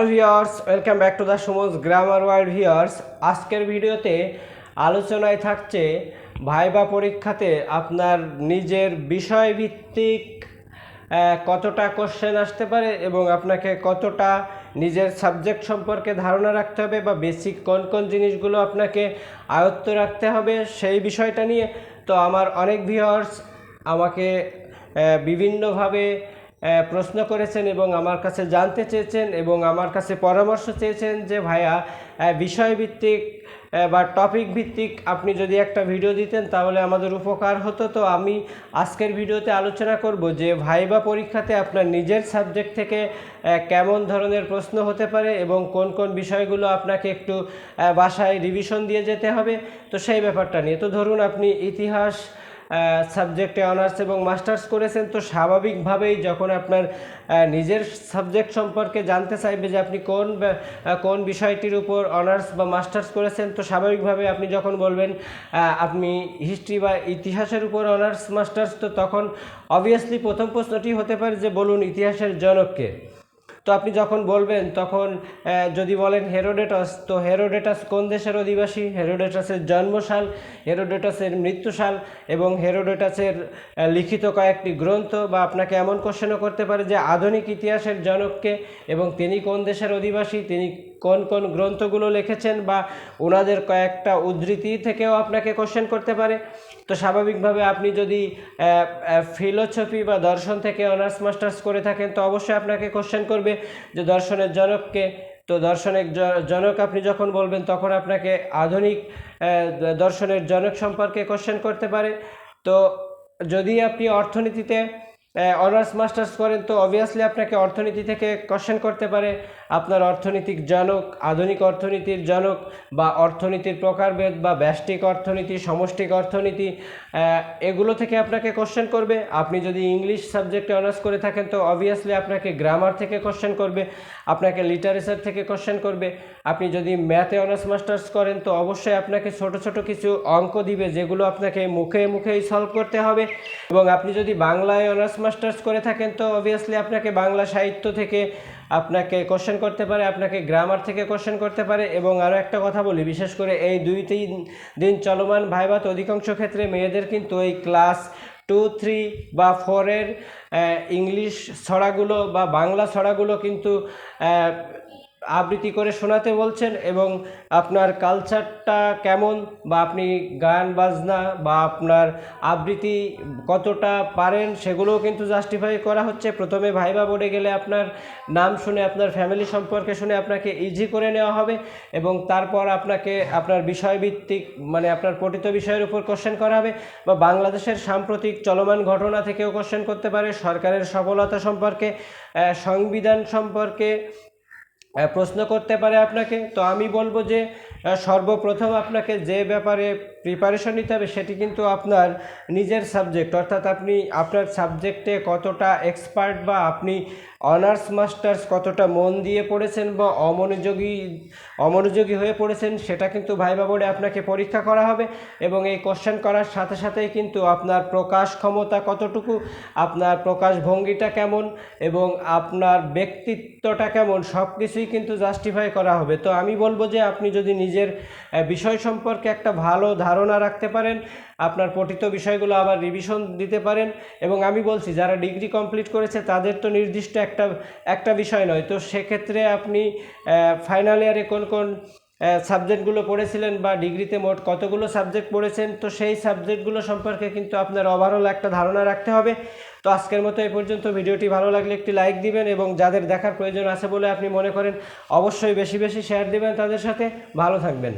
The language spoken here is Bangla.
Hello viewers welcome back to the সুমোজ grammar world viewers আজকের ভিডিওতে আলোচনায় থাকছে ভাইবা পরীক্ষাতে আপনার নিজের বিষয়ভিত্তিক কতটা কোশ্চেন আসতে পারে এবং আপনাকে কতটা নিজের সাবজেক্ট সম্পর্কে ধারণা রাখতে হবে বা বেসিক কোন কোন জিনিসগুলো আপনাকে আয়ত্ত রাখতে হবে সেই বিষয়টা নিয়ে। তো আমার অনেক ভিওর্স আমাকে বিভিন্নভাবে প্রশ্ন করেছেন এবং আমার কাছে জানতে চেয়েছেন এবং আমার কাছে পরামর্শ চেয়েছেন যে, ভাইয়া বিষয়ভিত্তিক বা টপিক ভিত্তিক আপনি যদি একটা ভিডিও দিতেন তাহলে আমাদের উপকার হতো। তো আমি আজকের ভিডিওতে আলোচনা করব যে, ভাইবা পরীক্ষাতে আপনার নিজের সাবজেক্ট থেকে কেমন ধরনের প্রশ্ন হতে পারে এবং কোন কোন বিষয়গুলো আপনাকে একটু বাসায় রিভিশন দিয়ে যেতে হবে। তো সেই ব্যাপারটা নিয়ে। তো ধরুন আপনি ইতিহাস সাবজেক্টে অনার্স এবং মাস্টার্স করেছেন, তো স্বাভাবিকভাবেই যখন আপনার নিজের সাবজেক্ট সম্পর্কে জানতে চাইবে যে আপনি কোন কোন বিষয়টির উপর অনার্স বা মাস্টার্স করেছেন, তো স্বাভাবিকভাবে আপনি যখন বলবেন আপনি হিস্ট্রি বা ইতিহাসের উপর অনার্স মাস্টার্স তো তখন অবভিয়াসলি প্রথম প্রশ্নটি হতে পারে যে বলুন ইতিহাসের জনককে তো আপনি যখন বলবেন, তখন যদি বলেন হেরোডেটাস, তো হেরোডেটাস কোন দেশের অধিবাসী? হেরোডেটাসের জন্মসাল, হেরোডেটাসের মৃত্যুসাল এবং হেরোডেটাসের লিখিত কয়েকটি গ্রন্থ বা আপনাকে এমন কোশ্চেনও করতে পারে যে আধুনিক ইতিহাসের জনককে এবং তিনি কোন দেশের অধিবাসী? তিনি কোন কোন গ্রন্থগুলো লিখেছেন বা ওনাদের কয়েকটা উদ্ধৃতি থেকেও আপনাকে কোশ্চেন করতে পারে। তো স্বাভাবিকভাবে আপনি যদি ফিলোসফি বা দর্শন থেকে অনার্স মাস্টার্স করে থাকেন, তো অবশ্যই আপনাকে কোশ্চেন করবে যে দর্শনের জনককে। তো দর্শনের জনক আপনি যখন বলবেন, তখন আপনাকে আধুনিক দর্শনের জনক সম্পর্কে কোশ্চেন করতে পারে। তো যদি আপনি অর্থনীতিতে অনার্স মাস্টার্স করেন তো অবভিয়াসলি আপনাকে অর্থনীতি থেকে কোশ্চেন করতে পারে। আপনার অর্থনৈতিক জনক, আধুনিক অর্থনীতির জনক বা অর্থনীতির প্রকারভেদ বা ব্যষ্টিক অর্থনীতি, সমষ্টিক অর্থনীতি এগুলো থেকে আপনাকে কোশ্চেন করবে। আপনি যদি ইংলিশ সাবজেক্টে অনার্স করে থাকেন তো অবভিয়াসলি আপনাকে গ্রামার থেকে কোশ্চেন করবে, আপনাকে লিটারেচার থেকে কোশ্চেন করবে। আপনি যদি ম্যাথে অনার্স মাস্টার্স করেন তো অবশ্যই আপনাকে ছোট ছোট কিছু অঙ্ক দিবে যেগুলো আপনাকে মুখে, মুখেই সলভ করতে হবে। এবং আপনি যদি বাংলায় অনার্স মাস্টার্স করে থাকেন, তো অবভিয়াসলি আপনাকে বাংলা সাহিত্য থেকে আপনাকে কোশ্চেন করতে পারে, আপনাকে গ্রামার থেকে কোশ্চেন করতে পারে এবং আরও একটা কথা বলি, বিশেষ করে এই দুই তিন দিন চলমান ভাইভাত অধিকাংশ ক্ষেত্রে মেয়েদের কিন্তু এই ক্লাস টু থ্রি বা ফোরের ইংলিশ ছড়াগুলো বা বাংলা ছড়াগুলো কিন্তু আবৃত্তি করে শোনাতে বলছেন এবং আপনার কালচারটা কেমন বা আপনি গান, বাজনা বা আপনার আবৃত্তি কতটা পারেন সেগুলোও কিন্তু জাস্টিফাই করা হচ্ছে। প্রথমে ভাইবা বোর্ডে গেলে আপনার নাম শুনে, আপনার ফ্যামিলি সম্পর্কে শুনে আপনাকে ইজি করে নেওয়া হবে এবং তারপর আপনাকে আপনার বিষয়ভিত্তিক মানে আপনার পঠিত বিষয়ের উপর কোশ্চেন করা হবে বা বাংলাদেশের সাম্প্রতিক চলমান ঘটনা থেকেও কোশ্চেন করতে পারে। সরকারের সফলতা সম্পর্কে সংবিধান সম্পর্কে প্রশ্ন করতে পারে আপনাকে। তো আমি বলব যে সর্বপ্রথম আপনাকে যে ব্যাপারে প্রিপারেশন নিতে হবে, সেটি কিন্তু আপনার নিজের সাবজেক্ট অর্থাৎ আপনি, আপনার সাবজেক্টে কতটা এক্সপার্ট বা আপনি অনার্স মাস্টার্স কতটা মন দিয়ে পড়েছেন বা অমনোযোগী অমনোযোগী হয়ে পড়েছেন, সেটা কিন্তু ভাইবা বোর্ডে আপনাকে পরীক্ষা করা হবে এবং এই কোশ্চেন করার সাথে সাথেই কিন্তু আপনার প্রকাশ ক্ষমতা কতটুকু, আপনার প্রকাশ ভঙ্গিটা কেমন এবং আপনার ব্যক্তিত্বটা কেমন সব কিছুই কিন্তু জাস্টিফাই করা হবে। তো আমি বলব যে, আপনি যদি নিজের বিষয় সম্পর্কে একটা ভালো ধারণা রাখতে পারেন, আপনার পঠিত বিষয়গুলো আবার রিভিশন দিতে পারেন এবং আমি বলছি, যারা ডিগ্রি কমপ্লিট করেছে তাদের তো নির্দিষ্ট একটা একটা বিষয় নয়। তো সেক্ষেত্রে আপনি ফাইনাল ইয়ারে কোন কোন সাবজেক্টগুলো পড়েছিলেন বা ডিগ্রিতে মোট কতগুলো সাবজেক্ট পড়েছেন, তো সেই সাবজেক্টগুলো সম্পর্কে কিন্তু আপনার ওভারঅল একটা ধারণা রাখতে হবে। তো আজকের মতো এই পর্যন্ত। ভিডিওটি ভালো লাগলে একটি লাইক দিবেন এবং যাদের দেখার প্রয়োজন আছে বলে আপনি মনে করেন, অবশ্যই বেশি বেশি শেয়ার দিবেন তাদের সাথে। ভালো থাকবেন।